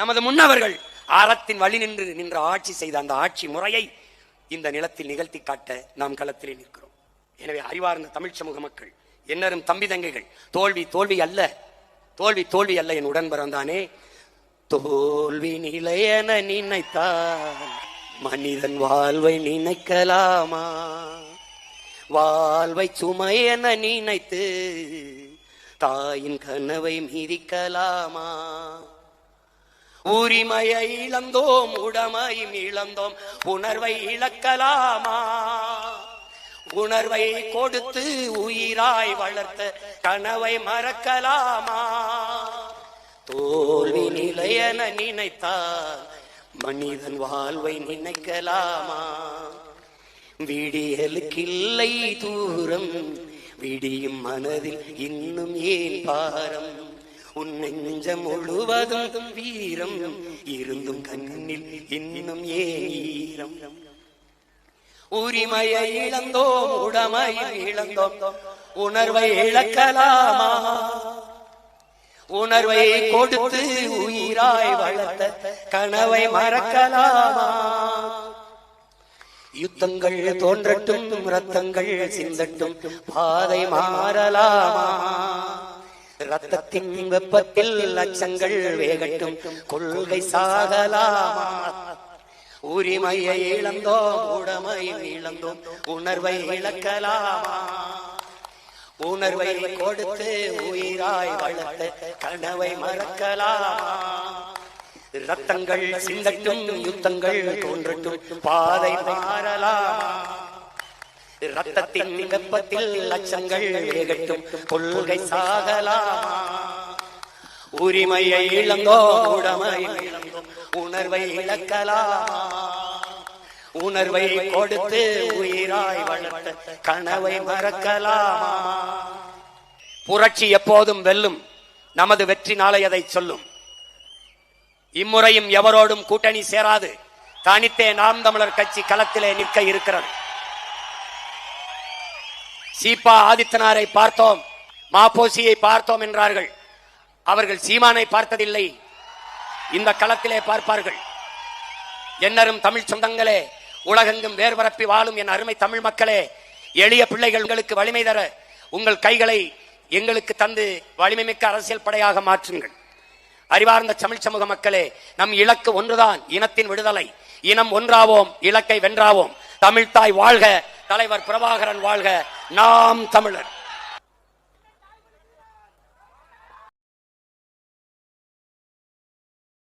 நமது முன்னவர்கள் அறத்தின் வழி நின்று நின்ற ஆட்சி செய்த அந்த ஆட்சி முறையை இந்த நிலத்தில் நிகழ்த்தி காட்ட நாம் களத்திலே நிற்கிறோம். எனவே அறிவார்ந்த தமிழ் சமூக மக்கள் என்னரும் தம்பி தங்கைகள் தோல்வி தோல்வி அல்ல தோல்வி தோல்வி அல்ல என் உடன் பிறந்தானே தோல்வி நிலையென நினைத்தான் மனிதன் வாழ்வை நினைக்கலாமா? வாழ்வை சுமை என நினைத்து தாயின் கனவை மிதிக்கலாமா உரிமையை இழந்தோம் உடமையும் இழந்தோம். உணர்வை இழக்கலாமா? உணர்வை கொடுத்து உயிராய் வளர்த்த கனவை மறக்கலாமா? தோல்வி நிலையென நினைத்தால் மனிதன் வாழ்வை நினைக்கலாமா? விடியலுக்கில்லை தூரம் விடியும் மனதில் இன்னும் ஏன் பாரம்? உன்னை நெஞ்சம் முழுவதும் வீரம் இருந்தும் கண்ணில் இன்னும் ஏரம் உரிமையை இழந்தோம் உடமை இழந்தோம் உணர்வை இழக்கலாமா? உணர்வை கொடுத்து உயிராய் வளர்த்த கனவை மறக்கலாமா? யுத்தங்கள் தோன்றட்டும் ரத்தங்கள் சிந்தட்டும் பாதை மாறலாமா? ரத்தத்தின் வெப்பத்தில் அச்சங்கள் வேகட்டும். கொள்கை சாகலாமா உரிமையை இழந்தோம் உடமையை இழந்தோம் உணர்வை இழக்கலாமா உணர்வை கொடுத்து உயிராய் வளர்த்த கனவை மறக்கலாமா ரத்தங்கள் சிந்தட்டும் யுத்தங்கள் தோன்றட்டும் பாதை மாறலாமா ரத்தத்தின் வெப்பத்தில் லட்சங்கள் வேகட்டும் கொள்கை சாகலாமா உரிமையை இழந்தோ உடமை இழந்தோம் உணர்வை இழக்கலாமா உணர்வை கொடுத்து உயிராய் வளர்த்த கனவை மறக்கலாமா புரட்சி எப்போதும் வெல்லும். நமது வெற்றி நாளை அதை சொல்லும். இம்முறையும் எவரோடும் கூட்டணி சேராது. தனித்தே நாம் தமிழர் கட்சி களத்திலே நிற்க இருக்கிறது. சீபா ஆதித்தனாரை பார்த்தோம். மாப்போசியை பார்த்தோம் என்றார்கள். அவர்கள் சீமானை பார்த்ததில்லை. இந்த களத்திலே பார்ப்பார்கள். என்னரும் தமிழ் சொந்தங்களே உலகெங்கும் வேர்பரப்பி வாழும் என் அருமை தமிழ் மக்களே எளிய பிள்ளைகள் உங்களுக்கு வலிமை தர உங்கள் கைகளை எங்களுக்கு தந்து வலிமை மிக்க அரசியல் படையாக மாற்றுங்கள். அறிவார்ந்த தமிழ் சமூக மக்களே நம் இலக்கு ஒன்றுதான் இனத்தின் விடுதலை. இனம் ஒன்றாவோம் இலக்கை வென்றாவோம். தமிழ்தாய் வாழ்க தலைவர் பிரபாகரன் வாழ்க. நாம் தமிழர்.